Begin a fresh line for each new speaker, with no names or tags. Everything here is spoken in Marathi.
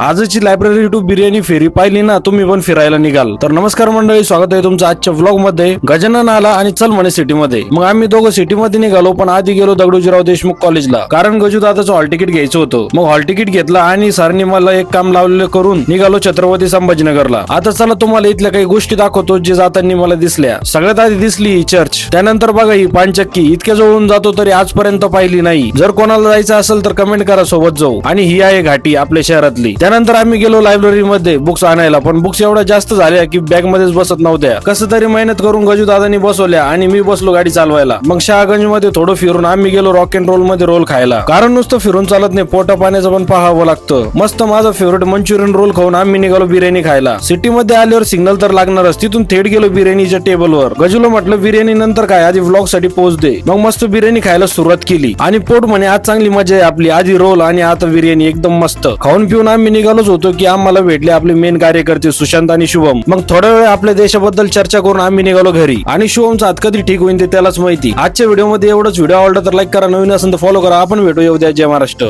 आजची लायब्ररी टू बिर्याणी फेरी पाहिली ना तुम्ही पण फिरायला निघाल. तर नमस्कार मंडळी स्वागत आहे तुमचं आजच्या व्लॉगमध्ये. गजानन आला आणि चल म्हणे सिटी मध्ये. मग आम्ही दोघं सिटी मध्ये निघालो पण आधी गेलो दगडूजीराव देशमुख कॉलेजला कारण गजू दादाचं हॉल तिकीट घ्यायचं होतं. मग हॉल तिकीट घेतला आणि सरनी मला एक काम लावलेलं करून निघालो छत्रपती संभाजीनगरला. आता चला तुम्हाला इथल्या काही गोष्टी दाखवतो जे जाताना मला दिसल्या. सगळ्यात आधी दिसली ही चर्च त्यानंतर बघा ही पानचक्की. इतक्या जवळून जातो तरी आजपर्यंत पाहिली नाही. जर कोणाला जायचं असेल तर कमेंट करा सोबत जाऊ. आणि ही आहे घाटी आपल्या शहरातली. त्यानंतर आम्ही गेलो लायब्ररी मध्ये बुक्स आणायला. पण बुक्स एवढ्या जास्त झाल्या की बॅग मध्येच बसत नव्हत्या. कसं तरी मेहनत करून गजू दादानी बसवल्या आणि मी बसलो गाडी चालवायला. मग शहागंजमध्ये थोडं फिरून आम्ही गेलो रॉक अँड रोलमध्ये रोल खायला. कारण नुसतं फिरून चालत नाही पोटा पाण्याचं पण पाहावं लागतं. मस्त माझा फेवरेट मंचुरियन रोल खाऊन आम्ही निघालो बिर्याणी खायला. सिटी मध्ये आल्यावर सिग्नल तर लागणारच. तिथून थेट गेलो बिर्याणीच्या टेबलवर. गजूला म्हटलं बिर्याणी नंतर काय? आधी व्लॉगसाठी पोहोच दे. मग मस्त बिर्याणी खायला सुरुवात केली. आणि पोट म्हणे आज चांगली मजा आहे आपली. आधी रोल आणि आता बिर्याणी. एकदम मस्त. खाऊन पिऊन आम्ही निघालोच होतो की आम्हाला भेटले आपले मेन कार्यकर्ते सुशांत आणि शुभम. मग थोड्या वेळ आपल्या देशाबद्दल चर्चा करून आम्ही निघालो घरी. आणि शुभमचा हात कधी ठीक होईल ते त्यालाच माहिती. आजच्या व्हिडिओमध्ये एवढंच. व्हिडिओ आवडला तर लाईक करा. नवीन असेल तर फॉलो करा. आपण भेटूया उद्या जय महाराष्ट्र.